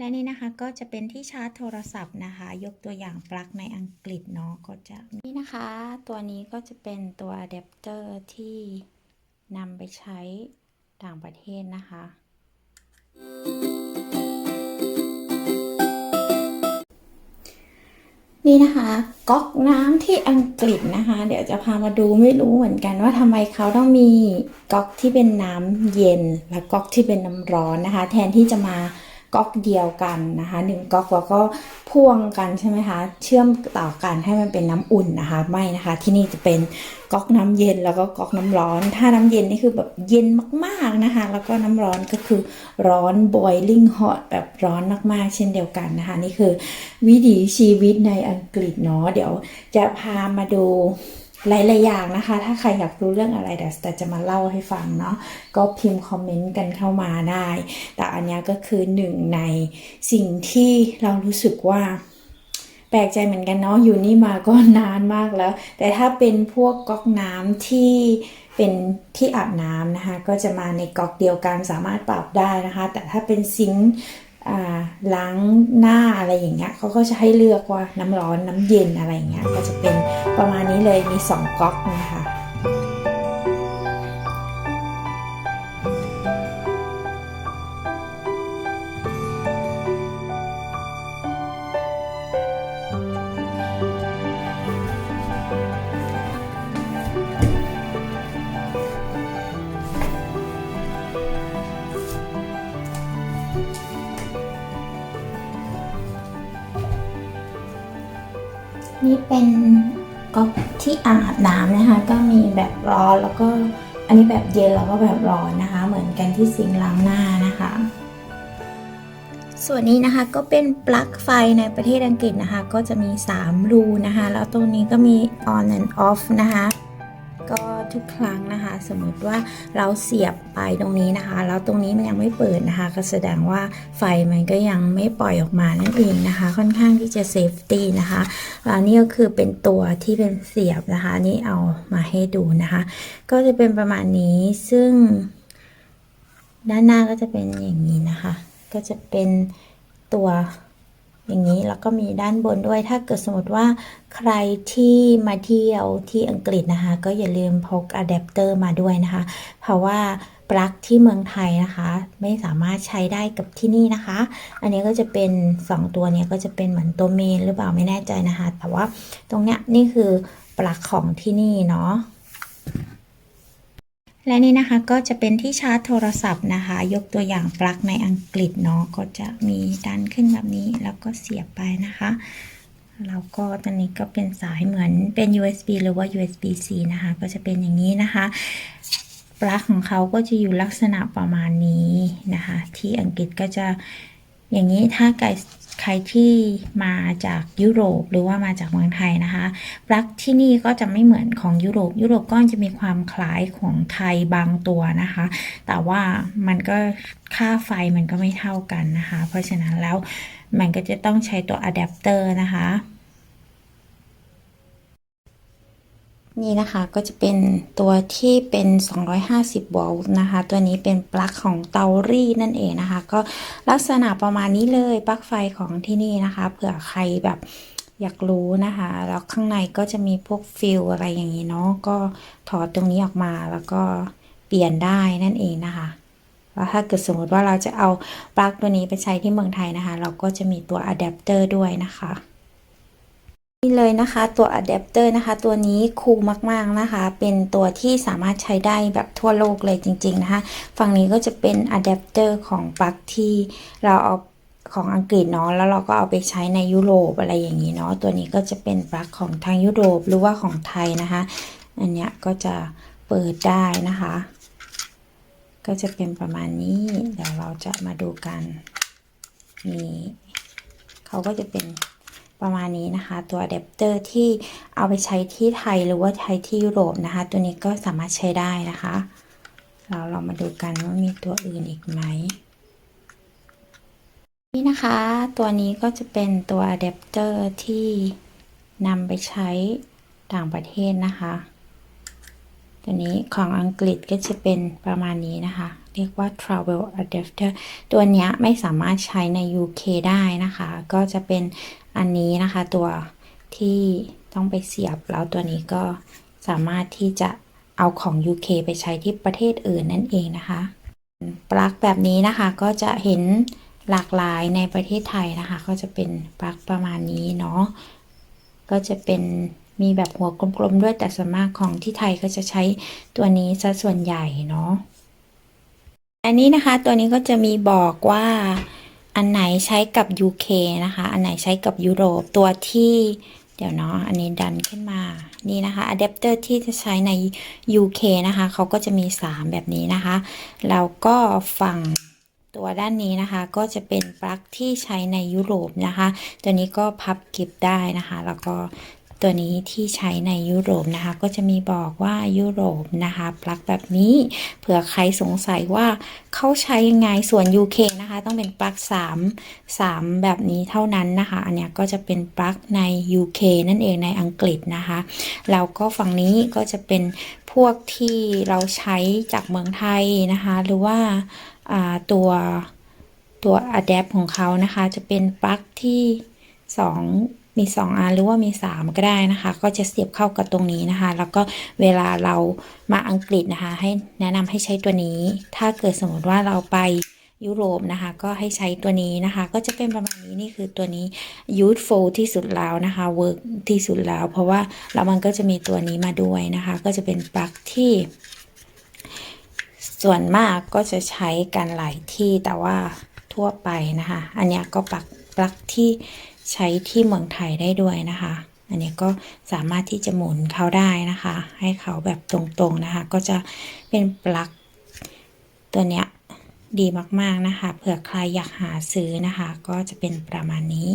และนี่นะคะก็จะเป็นที่ชาร์จโทรศัพท์นะคะ ยกตัวอย่างปลั๊กในอังกฤษเนาะก็จะนี่นะคะ ตัวนี้ก็จะเป็นตัวอะแดปเตอร์ที่นำไปใช้ต่างประเทศนะคะ นี่นะคะก๊อกน้ำที่อังกฤษนะคะ เดี๋ยวจะพามาดูไม่รู้เหมือนกันว่าทำไมเขาต้องมีก๊อกที่เป็นน้ำเย็นและก๊อกที่เป็นน้ำร้อนนะคะ แทนที่จะมา ก๊อกเดียวกันนะคะหนึ่งก๊อกแล้วก็พ่วงกันใช่ไหมคะ เชื่อมต่อกันให้มันเป็นน้ำอุ่นนะคะ ไม่นะคะ ที่นี่จะเป็นก๊อกน้ำเย็นแล้วก็ก๊อกน้ำร้อน ถ้าน้ำเย็นนี่คือแบบเย็นมากๆนะคะ แล้วก็น้ำร้อนก็คือร้อน boiling hot แบบร้อนมากๆ เช่นเดียวกันนะคะ นี่คือวิถีชีวิตในอังกฤษเนาะเดี๋ยวจะพามาดู หลายๆอย่างนะคะ ถ้าใครอยากรู้เรื่องอะไรเดี๋ยวแต่จะมาเล่าให้ฟังเนาะก็พิมพ์คอมเมนต์กันเข้ามาได้ แต่อันนี้ก็คือหนึ่งในสิ่งที่เรารู้สึกว่าแปลกใจเหมือนกันเนาะอยู่นี่มาก็นานมากแล้ว แต่ถ้าเป็นพวกก๊อกน้ำที่เป็นที่อาบน้ำนะคะ ก็จะมาในก๊อกเดียวกันสามารถปรับได้นะคะ แต่ถ้าเป็นซิงค์อ่า ล้างหน้าอะไรอย่างเงี้ยเขาก็จะให้เลือกว่าน้ำร้อนน้ำเย็นอะไรอย่างเงี้ยก็จะเป็นประมาณนี้เลยมีสองก๊อกนะคะ นี่เป็นก๊อกที่อาบน้ำนะคะ ก็มีแบบร้อนแล้วก็อันนี้แบบเย็นแล้วก็แบบร้อนนะคะ เหมือนกันที่ซิงล้างหน้านะคะ ส่วนนี้นะคะก็เป็นปลั๊กไฟในประเทศอังกฤษนะคะ ก็จะมี 3 รูนะคะ แล้วตรงนี้ก็มี on and off นะคะ ก็ทุกครั้งนะคะ สมมติว่าเราเสียบไปตรงนี้นะคะ แล้วตรงนี้มันยังไม่เปิดนะคะ ก็แสดงว่าไฟมันก็ยังไม่ปล่อยออกมานั่นเองนะคะ ค่อนข้างที่จะเซฟตี้นะคะแล้วนี่ก็คือเป็นตัวที่เป็นเสียบนะคะ นี่เอามาให้ดูนะคะ ก็จะเป็นประมาณนี้ซึ่ง ด้านหน้าก็จะเป็นอย่างนี้นะคะ ก็จะเป็นตัว อย่างนี้แล้วก็มีด้านบนด้วย ถ้าเกิดสมมติว่าใครที่มาเที่ยวที่อังกฤษนะคะ ก็อย่าลืมพกอะแดปเตอร์มาด้วยนะคะ เพราะว่าปลั๊กที่เมืองไทยนะคะ ไม่สามารถใช้ได้กับที่นี่นะคะ อันนี้ก็จะเป็น 2 ตัวเนี้ยก็จะเป็นเหมือนตัวเมนหรือเปล่าไม่แน่ใจนะคะ แต่ว่าตรงเนี้ยนี่คือปลั๊กของที่นี่เนาะ และนี่นะคะก็จะเป็นที่ชาร์จโทรศัพท์นะคะ ยกตัวอย่างปลั๊กในอังกฤษเนาะก็จะมีดันขึ้นแบบนี้แล้วก็เสียบไปนะคะแล้วก็ตอนนี้ก็เป็นสายเหมือนเป็น USB หรือว่า USB-C นะคะ ก็จะเป็นอย่างนี้นะคะปลั๊กของเขาก็จะอยู่ลักษณะประมาณนี้นะคะ ที่อังกฤษก็จะ อย่างนี้ถ้าใครใครที่มาจากยุโรปหรือว่ามาจากเมืองไทยนะคะปลั๊กที่นี่ก็จะไม่เหมือนของยุโรป ยุโรปก็จะมีความคล้ายของไทยบางตัวนะคะ แต่ว่ามันก็ค่าไฟมันก็ไม่เท่ากันนะคะ เพราะฉะนั้นแล้วมันก็จะต้องใช้ตัวอะแดปเตอร์นะคะ นี่นะคะก็จะเป็นตัวที่เป็น 250 โวลต์นะคะ ตัวนี้เป็นปลั๊กของเตารีดนั่นเองนะคะ ก็ลักษณะประมาณนี้เลยปลั๊กไฟของที่นี่นะคะ เผื่อใครแบบอยากรู้นะคะ แล้วข้างในก็จะมีพวกฟิลอะไรอย่างนี้เนาะก็ถอดตรงนี้ออกมาแล้วก็เปลี่ยนได้นั่นเองนะคะแล้วถ้าเกิดสมมติว่าเราจะเอาปลั๊กตัวนี้ไปใช้ที่เมืองไทยนะคะ เราก็จะมีตัวอะแดปเตอร์ด้วยนะคะ นี่เลยนะคะตัวอะแดปเตอร์นะคะตัวนี้คูลมากๆนะคะ เป็นตัวที่สามารถใช้ได้แบบทั่วโลกเลยจริง ๆ นะคะ ฝั่งนี้ก็จะเป็นอะแดปเตอร์ของปลั๊กที่เราเอาของอังกฤษเนาะแล้วเราก็เอาไปใช้ในยุโรปอะไรอย่างนี้เนาะตัวนี้ก็จะเป็นปลั๊กของทางยุโรปหรือว่าของไทยนะคะ อันเนี้ยก็จะเปิดได้นะคะ ก็จะเป็นประมาณนี้เดี๋ยวเราจะมาดูกันนี่เขาก็จะเป็น ประมาณนี้นะคะ ตัวอะแดปเตอร์ที่เอาไปใช้ที่ไทยหรือว่าใช้ที่ยุโรปนะคะ ตัวนี้ก็สามารถใช้ได้นะคะ เราเรามาดูกันว่ามีตัวอื่นอีกไหมนี่นะคะ ตัวนี้ก็จะเป็นตัวอะแดปเตอร์ที่นำไปใช้ต่างประเทศนะคะ ตัวนี้ของอังกฤษก็จะเป็นประมาณนี้นะคะ เรียกว่า travel adapter ตัวนี้ไม่สามารถใช้ใน UK ได้นะคะ ก็จะเป็น อันนี้นะคะตัวที่ต้องไปเสียบแล้วตัวนี้ก็สามารถที่จะเอาของ UK ไปใช้ที่ประเทศอื่นนั่นเองนะคะ ปลั๊กแบบนี้นะคะก็จะเห็นหลากหลายในประเทศไทยนะคะ ก็จะเป็นปลั๊กประมาณนี้เนาะก็จะเป็นมีแบบหัวกลมๆด้วยแต่ส่วนมากของที่ไทยก็จะใช้ตัวนี้ซะส่วนใหญ่เนาะอันนี้นะคะตัวนี้ก็จะมีบอกว่า อันไหนใช้กับ UK นะคะ อันไหนใช้กับยุโรปตัวที่เดี๋ยวเนาะอันนี้ดันขึ้นมานี่นะคะอะแดปเตอร์ที่จะใช้ใน UK นะคะเขาก็จะมี 3 แบบนี้นะคะ แล้วก็ฝั่งตัวด้านนี้นะคะ ก็จะเป็นปลั๊กที่ใช้ในยุโรปนะคะ ตัวนี้ก็พับเก็บได้นะคะ แล้วก็ ตัวนี้ที่ใช้ในยุโรปนะคะ ก็จะมีบอกว่ายุโรปนะคะปลั๊กแบบนี้เผื่อใครสงสัยว่าเขาใช้ยังไงส่วน UK นะคะ ต้องเป็นปลั๊ก3 3 แบบนี้เท่านั้นนะคะ อันนี้ก็จะเป็นปลั๊กใน UK นั่นเองในอังกฤษนะคะแล้วก็ฝั่งนี้ก็จะเป็นพวกที่เราใช้จากเมืองไทยนะคะ หรือว่าาตัวตัว adapt ของเขานะคะ จะเป็นปลั๊กที่2 มี 2 อันหรือว่ามี 3 ก็ได้นะคะ ก็จะเสียบเข้ากับตรงนี้นะคะ แล้วก็เวลาเรามาอังกฤษนะคะ ให้แนะนำให้ใช้ตัวนี้ ถ้าเกิดสมมติว่าเราไปยุโรปนะคะ ก็ให้ใช้ตัวนี้นะคะ ก็จะเป็นประมาณนี้นี่คือตัวนี้ useful ที่สุดแล้วนะคะ work ที่สุดแล้ว เพราะว่าแล้วมันก็จะมีตัวนี้มาด้วยนะคะ ก็จะเป็นปลั๊กที่ ส่วนมากก็จะใช้กันหลายที่แต่ว่าทั่วไปนะคะ อันนี้ก็ปลั๊กปลั๊กที่ ใช้ที่เมืองไทยได้ด้วยนะคะ อันนี้ก็สามารถที่จะหมุนเขาได้นะคะ ให้เขาแบบตรงๆนะคะ ก็จะเป็นปลั๊กตัวเนี้ยดีมากๆนะคะ เผื่อใครอยากหาซื้อนะคะ ก็จะเป็นประมาณนี้